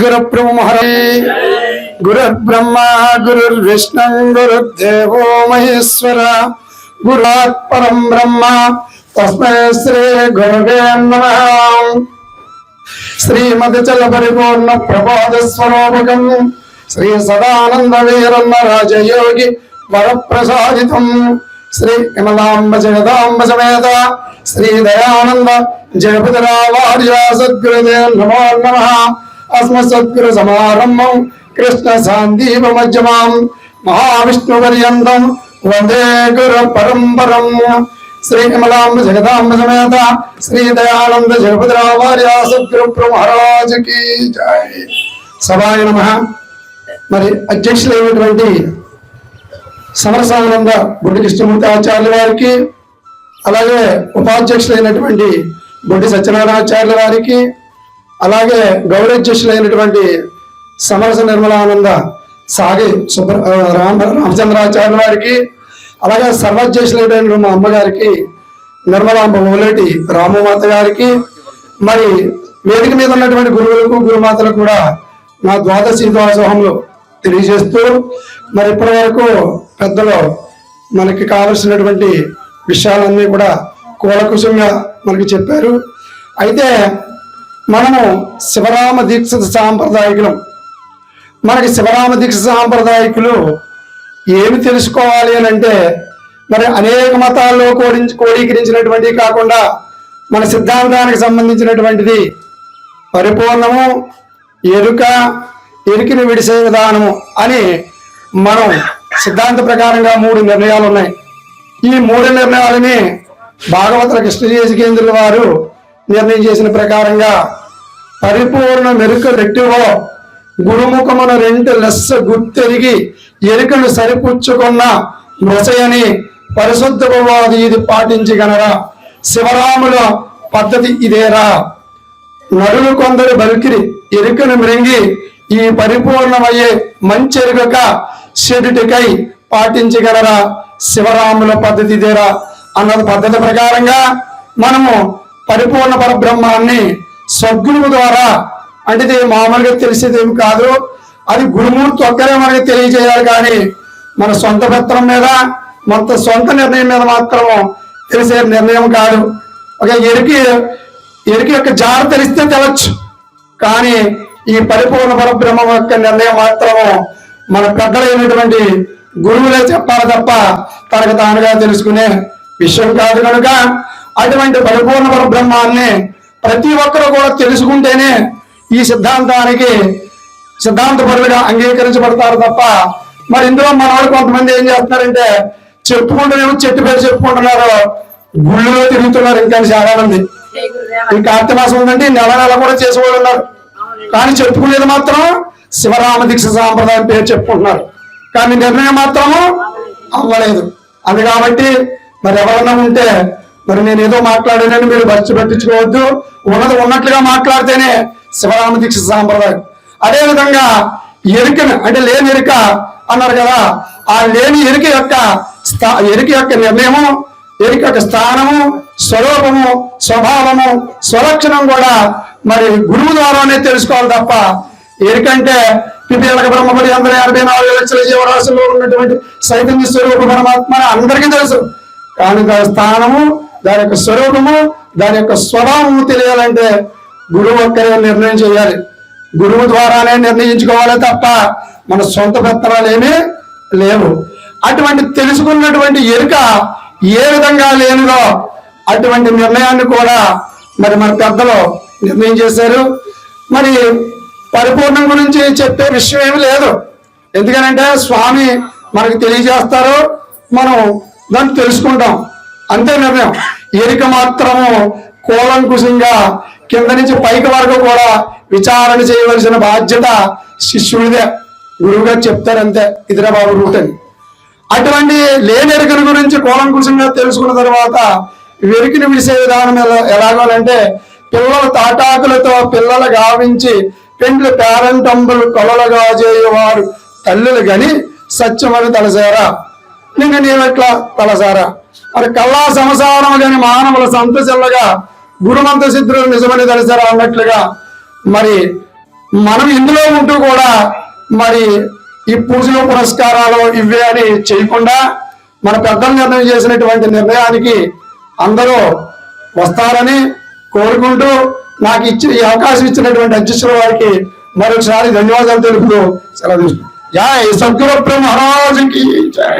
గురు బ్రహ్మహరే గురుర్బ్రహ్మ గురుర్విష్ణు గురుర్దేవో మహేశ్వర. గురాత్ పరం బ్రహ్మ. తస్మై శ్రీ గురువే నమ. శ్రీమతి చల పరిపూర్ణ ప్రబోధ స్వరూపకం. శ్రీ సదానంద వీరన్న రాజయోగి వరప్రసాదితం. శ్రీ విమలాంబ జగదాంబ సమేత. శ్రీ దయానంద జగపతిరావార్య సద్గురుదే నమో నమ. అస్మత్సద్గురు సమారంభం కృష్ణ సాందీప మధ్యమాం మహావిష్ణు పర్యంతం వందే గురు పరంపరం శ్రీ కమలాంబ జగదాంబ సమేత శ్రీ దయానంద జగపతిరావార్య సద్గురు మహారాజ్కి జై సభాయ నమ మరి అధ్యక్షులైనటువంటి సమరసానంద బుడ్డి కృష్ణమూర్తి ఆచార్యుల వారికి అలాగే ఉపాధ్యక్షులైనటువంటి గుడ్డి సత్యనారాయణ ఆచార్యుల వారికి అలాగే గౌరవాధ్యక్షులైనటువంటి సమరస నిర్మలానంద సాగి సుబ్ర రామ రామచంద్రాచార్య వారికి అలాగే సర్వాధ్యక్షులైనటువంటి మా అమ్మగారికి నిర్మలాంబ ఓలేటి రామమాత గారికి మరి వేదిక మీద ఉన్నటువంటి గురువులకు గురుమాతలకు కూడా నా ద్వాదశి ద్వాసోహంలో తెలియజేస్తూ మరి ఇప్పటి వరకు పెద్దలు మనకి కావలసినటువంటి విషయాలన్నీ కూడా కూలకుశంగా మనకి చెప్పారు. అయితే మనము శివరామ దీక్షిత సాంప్రదాయకులం. మనకి శివరామ దీక్ష సాంప్రదాయకులు ఏమి తెలుసుకోవాలి అని అంటే మరి అనేక మతాల్లో కోడి కోడీకరించినటువంటివి కాకుండా మన సిద్ధాంతానికి సంబంధించినటువంటిది పరిపూర్ణము ఎరుక ఎరికిని విడిసే విధానము అని మనం సిద్ధాంత ప్రకారంగా మూడు నిర్ణయాలు ఉన్నాయి ఈ మూడు నిర్ణయాలని భాగవతుల కేంద్రుల వారు నిర్ణయం చేసిన ప్రకారంగా పరిపూర్ణ మెరుక రెట్టివో. గురుముఖమున రెండు లెస్స గుర్తెరిగి ఎరుకను సరిపుచ్చుకున్న మృసయని పరిశుద్ధవాది ఇది పాటించగలరా? శివరాముల పద్ధతి ఇదేరా? నరులు కొందరు బలికిరి ఎరుకను మృంగి ఈ పరిపూర్ణమయ్యే మంచి ఎరుగక షెడుటికై పాటించగలరా? శివరాముల పద్ధతి ఇదేరా? అన్న పద్ధతి ప్రకారంగా మనము పరిపూర్ణ పరబ్రహ్మాన్ని సద్గురువు ద్వారా. అంటే ఇది మామూలుగా తెలిసేది ఏమి కాదు. అది గురుమూర్తి ఒక్కరే మనకి తెలియజేయాలి కానీ మన సొంత పత్రం మీద మొత్తం సొంత నిర్ణయం మీద మాత్రము తెలిసే నిర్ణయం కాదు. ఒక ఎరికి ఎరికి యొక్క జార తెలిస్తే తెలచ్చు కానీ ఈ పరిపూర్ణ పరబ్రహ్మం యొక్క నిర్ణయం మాత్రము మన పెద్దలైనటువంటి గురువులే చెప్పాలి తప్ప తనకు తానుగా తెలుసుకునే విషయం కాదు కనుక అటువంటి పరిపూర్ణ పరబ్రహ్మాన్ని ప్రతి ఒక్కరు కూడా తెలుసుకుంటేనే ఈ సిద్ధాంతానికి సిద్ధాంతపరులుగా అంగీకరించబడతారు తప్ప మరి ఇందులో మన వాళ్ళు కొంతమంది ఏం చేస్తున్నారంటే చెప్పుకుంటూనేమో చెట్టు పేరు చెప్పుకుంటున్నారు గుళ్ళులో తిరుగుతున్నారు ఇంకా చాలా మంది ఈ కార్తీక మాసం ఉందంటే నెల నెల కూడా చేసేవాళ్ళు ఉన్నారు కానీ చెప్పుకునేది మాత్రం శివరామ దీక్ష సాంప్రదాయం పేరు చెప్పుకుంటున్నారు. కానీ నిర్ణయం మాత్రం అవ్వలేదు. అది కాబట్టి మరి ఎవరన్నా ఉంటే మరి నేను ఏదో మాట్లాడానని మీరు బస్సు పట్టించుకోవద్దు. ఉన్నది ఉన్నట్లుగా మాట్లాడితేనే శివరామ దీక్ష సాంప్రదాయం. అదే విధంగా ఎరుకను అంటే లేని ఎరుక అన్నారు కదా ఆ లేని ఎరుక యొక్క స్థా ఎరుక యొక్క నిర్ణయము ఎరుక యొక్క స్థానము స్వరూపము స్వభావము స్వలక్షణం కూడా మరి గురువు ద్వారానే తెలుసుకోవాలి తప్ప ఎరుకంటే పిపిఎలక బ్రహ్మపడి అందరి ఎనభై నాలుగు లక్షల జీవరాశుల్లో ఉన్నటువంటి చైతన్య స్వరూప పరమాత్మ అందరికీ తెలుసు. కానీ స్థానము దాని యొక్క స్వరూపము దాని యొక్క స్వభావము తెలియాలంటే గురువు ఒక్కరే నిర్ణయం చేయాలి. గురువు ద్వారానే నిర్ణయించుకోవాలి తప్ప మన సొంత పెత్తనాలు ఏమీ లేవు. అటువంటి తెలుసుకున్నటువంటి ఎరుక ఏ విధంగా లేనిదో అటువంటి నిర్ణయాన్ని కూడా మరి మన పెద్దలు నిర్ణయం చేశారు. మరి పరిపూర్ణం గురించి చెప్పే విషయం ఏమి లేదు. ఎందుకనంటే స్వామి మనకు తెలియజేస్తారు. మనం దాన్ని తెలుసుకుంటాం. అంతే నిర్ణయం ఎరిక మాత్రము కూలంకుశంగా కింద నుంచి పైకి వరకు కూడా విచారణ చేయవలసిన బాధ్యత శిష్యుడిదే. గురువు చెప్తారంతే చెప్తారు బాబు రూట్ అని. అటువంటి లేని ఎరుకల గురించి కూలంకుశంగా తెలుసుకున్న తర్వాత వెరికిని విడిసే విధానం ఎలా ఎలాగోలంటే పిల్లల తాటాకులతో పిల్లలు గావించి పెండ్లు పేరంటంబులు కొలలుగా చేయవారు తల్లులు గని సత్యమని తలసారా. నిన్న నీవెట్లా తలసారా? మరి కల్లా సంసారం గని మానవుల సంతసిల్లగా గురుమంత సిద్ధులు నిజమని తలసారా అన్నట్లుగా మరి మనం ఇందులో ఉంటూ కూడా మరి ఈ పూజలు పురస్కారాలు ఇవే అని చేయకుండా మన పెద్దలు నిర్ణయం చేసినటువంటి నిర్ణయానికి అందరూ వస్తారని కోరుకుంటూ నాకు ఇచ్చి ఈ అవకాశం ఇచ్చినటువంటి అధ్యక్షుల వారికి మరొకసారి ధన్యవాదాలు తెలుపుతూ సెలవు తీసుకుంటాం జై సద్గురు బ్రహ్మరాజుకి జై.